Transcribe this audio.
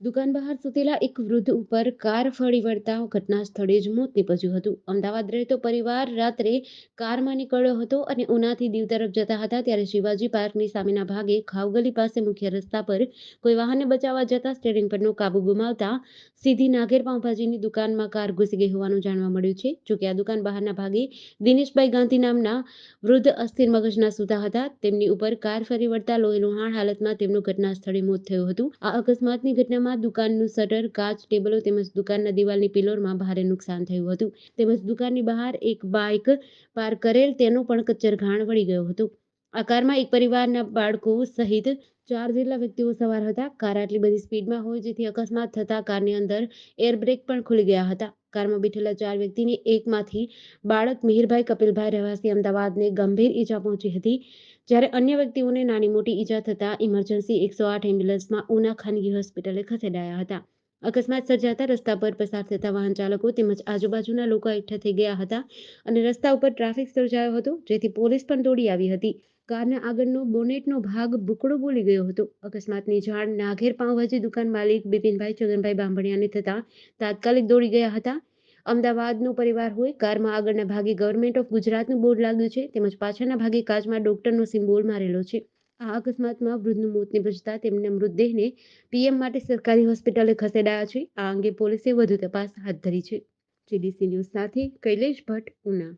દુકાન બહાર સુતેલા એક વૃદ્ધ ઉપર કાર ફળી વળતા ઘટના સ્થળે જ મોત નીપજ્યું હતું. અમદાવાદ રહેતો પરિવાર રાત્રે કારમાં નીકળ્યો હતો અને ઉનાથી દીવ તરફ જતા હતા ત્યારે શિવાજી પાર્કની સામેના ભાગે ખાવગલી પાસે મુખ્ય રસ્તા પર કોઈ વાહનને બચાવવા જતા સ્ટેરિંગ પરનો કાબુ ગુમાવતા સીધી નાગેર પાઉંભાજીની દુકાનમાં કાર ઘૂસી ગઈ હોવાનું જાણવા મળ્યું છે. જોકે આ દુકાન બહારના ભાગે દિનેશભાઈ ગાંધી નામના વૃદ્ધ અસ્થિર મગજના સૂતા હતા. તેમની ઉપર કાર ફરી વળતા લોહી લુહાણ હાલતમાં તેમનું ઘટના સ્થળે મોત થયું હતું. આ અકસ્માતની ઘટનામાં દુકાનનું શટર, કાચ, ટેબલો તેમજ દુકાનના દિવાલની પિલોરમાં ભારે નુકસાન થયું હતું. તેમજ દુકાનની બહાર એક બાઇક પાર્ક કરેલ તેનો પણ કચ્ચર ઘાણ વળી ગયો હતો. આ કારમાં એક પરિવારના બાળકો સહિત ચાર જેટલા વ્યક્તિઓ સવાર હતા. કાર આટલી બધી સ્પીડમાં હોય જેથી અકસ્માત થતા કારની અંદર એરબ્રેક પણ ખુલી ગયા હતા. કારમાં બેઠેલા ચાર વ્યક્તિને એકમાંથી બાળક મિહિરભાઈ કપિલભાઈ રહેવાસી અમદાવાદને ગંભીર ઈજા પહોંચી હતી. જ્યારે અન્ય વ્યક્તિઓને નાની મોટી ઈજા થતાં ઇમરજન્સી એકસો આઠ એમ્બ્યુલન્સમાં ઉના ખાનગી હોસ્પિટલે ખસેડાયા હતા. અકસ્માત સર્જાતા રસ્તા પર પસાર થતા વાહન ચાલકો તેમજ આજુબાજુના લોકો એકઠા થઈ ગયા હતા અને રસ્તા ઉપર ટ્રાફિક સર્જાયો હતો, જેથી પોલીસ પણ દોડી આવી હતી. કારના આગળનો બોનેટનો ભાગ બુકડો બોલી ગયો હતો. અકસ્માતની જાણ નાઘેર પાઉંભાજી દુકાન માલિક બિપિનભાઈ છગનભાઈ બાંભણિયાને થતાં તાત્કાલિક દોડી ગયા હતા. અમદાવાદનો પરિવાર હોય, કારમાં આગળના ભાગે ગવર્મેન્ટ ઓફ ગુજરાતનું બોર્ડ લાગ્યું છે, તેમજ પાછળના ભાગે કાચમાં ડોક્ટરનો સિમ્બોલ મારેલો છે. આ અકસ્માતમાં વૃદ્ધનું મોત નિપજતા તેમના મૃતદેહને પીએમ માટે સરકારી હોસ્પિટલે ખસેડાયા છે. આ અંગે પોલીસે વધુ તપાસ હાથ ધરી છે. જીડીસી ન્યૂઝ સાથે કૈલેશ ભટ્ટ, ઉના.